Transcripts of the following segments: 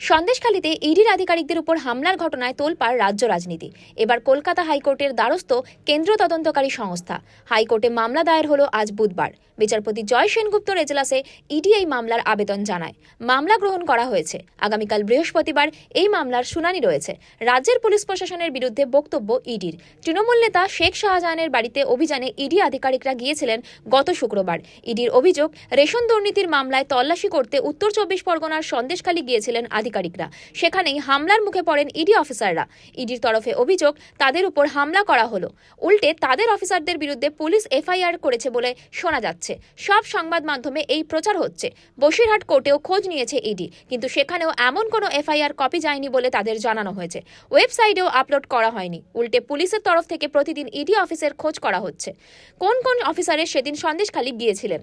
সন্দেশখালীতে ইডির আধিকারিকদের উপর হামলার ঘটনায় তোলপাড় রাজ্য রাজনীতি। এবার কলকাতা হাইকোর্টের দ্বারস্থ কেন্দ্র তদন্তকারী সংস্থা। হাইকোর্টে মামলা দায়ের হলো আজ বুধবার। বিচারপতি জয় সেনগুপ্তর এজলাসে ইডি এই মামলার আবেদন জানায়। মামলা গ্রহণ করা হয়েছে। আগামীকাল বৃহস্পতিবার এই মামলার শুনানি রয়েছে। রাজ্যের পুলিশ প্রশাসনের বিরুদ্ধে বক্তব্য ইডির। তৃণমূল নেতা শেখ শাহজাহানের বাড়িতে অভিযানে ইডি আধিকারিকরা গিয়েছিলেন গত শুক্রবার। ইডির অভিযোগ, রেশন দুর্নীতির মামলায় তল্লাশি করতে উত্তর চব্বিশ পরগনার সন্দেশখালী গিয়েছিলেন আধিকারিকরা। সেখানেই হামলার মুখে পড়েন ইডি অফিসাররা। ইডির তরফে অভিযোগ, তাদের উপর হামলা করা হলো। উল্টে তাদের অফিসারদের বিরুদ্ধে পুলিশ এফআইআর করেছে বলে শোনা যাচ্ছে। সব সংবাদ মাধ্যমে এই প্রচার হচ্ছে। বসিরহাট কোর্টেও খোঁজ নিয়েছে ইডি, কিন্তু সেখানেও এমন কোনো এফআইআর কপি যায়নি বলে তাদের জানানো হয়েছে। ওয়েবসাইটেও আপলোড করা হয়নি। উল্টে পুলিশের তরফ থেকে প্রতিদিন ইডি অফিসের খোঁজ করা হচ্ছে। কোন কোন অফিসারের সেদিন সন্দেশখালী গিয়েছিলেন?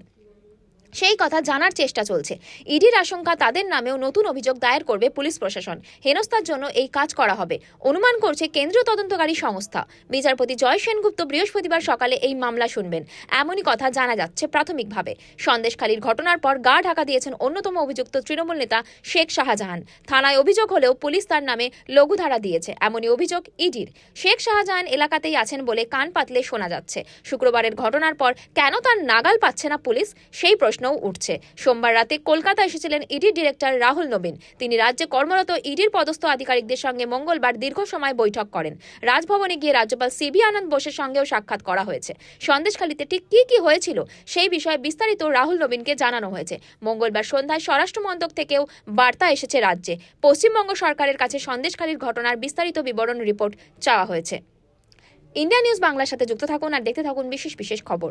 সেই কথা জানার চেষ্টা চলছে। ইডির আশঙ্কা তাদের নামেও নতুন অভিযোগ দায়ের করবে পুলিশ প্রশাসন। হেনস্থার জন্য এই কাজ করা হবে। অনুমান করছে কেন্দ্রীয় তদন্তকারী সংস্থা। বিচারপতি জয় সেনগুপ্ত বৃহস্পতিবার সকালে এই মামলা শুনবেন। এমনই কথা জানা যাচ্ছে প্রাথমিকভাবে। সন্দেশখালীর ঘটনার পর গা ঢাকা দিয়েছেন অন্যতম অভিযুক্ত তৃণমূল নেতা শেখ শাহজাহান। থানায় অভিযোগ হলেও পুলিশ তার নামে লঘুধারা দিয়েছে। এমনই অভিযোগ ইডির। শেখ শাহজাহান এলাকাতেই আছেন বলে কান পাতলে শোনা যাচ্ছে। শুক্রবারের ঘটনার পর কেন তার নাগাল পাচ্ছে না পুলিশ? সেই প্রশ্নও উঠছে। সোমবার রাতে কলকাতা এসেছিলেন ইডির ডিরেক্টর রাহুল নবীন। তিনি রাজ্যে কর্মরত ইডির পদস্থ আধিকারিকদের সঙ্গে মঙ্গলবার দীর্ঘ সময় বৈঠক করেন। রাজভবনে গিয়ে রাজ্যপাল সিবি আনন্দ বোসের সঙ্গেও সাক্ষাৎ করা হয়েছে। সন্দেশখালীতে ঠিক কী কী হয়েছিল সেই বিষয়ে বিস্তারিত রাহুল নবীনকে জানানো হয়েছে। মঙ্গলবার সন্ধ্যায় স্বরাষ্ট্র মন্ত্রক থেকেও বার্তা এসেছে রাজ্যে। পশ্চিমবঙ্গ সরকারের কাছে সন্দেশখালীর ঘটনার বিস্তারিত বিবরণ রিপোর্ট চাওয়া হয়েছে। ইন্ডিয়া নিউজ বাংলার সাথে যুক্ত থাকুন আর দেখতে থাকুন বিশেষ বিশেষ খবর।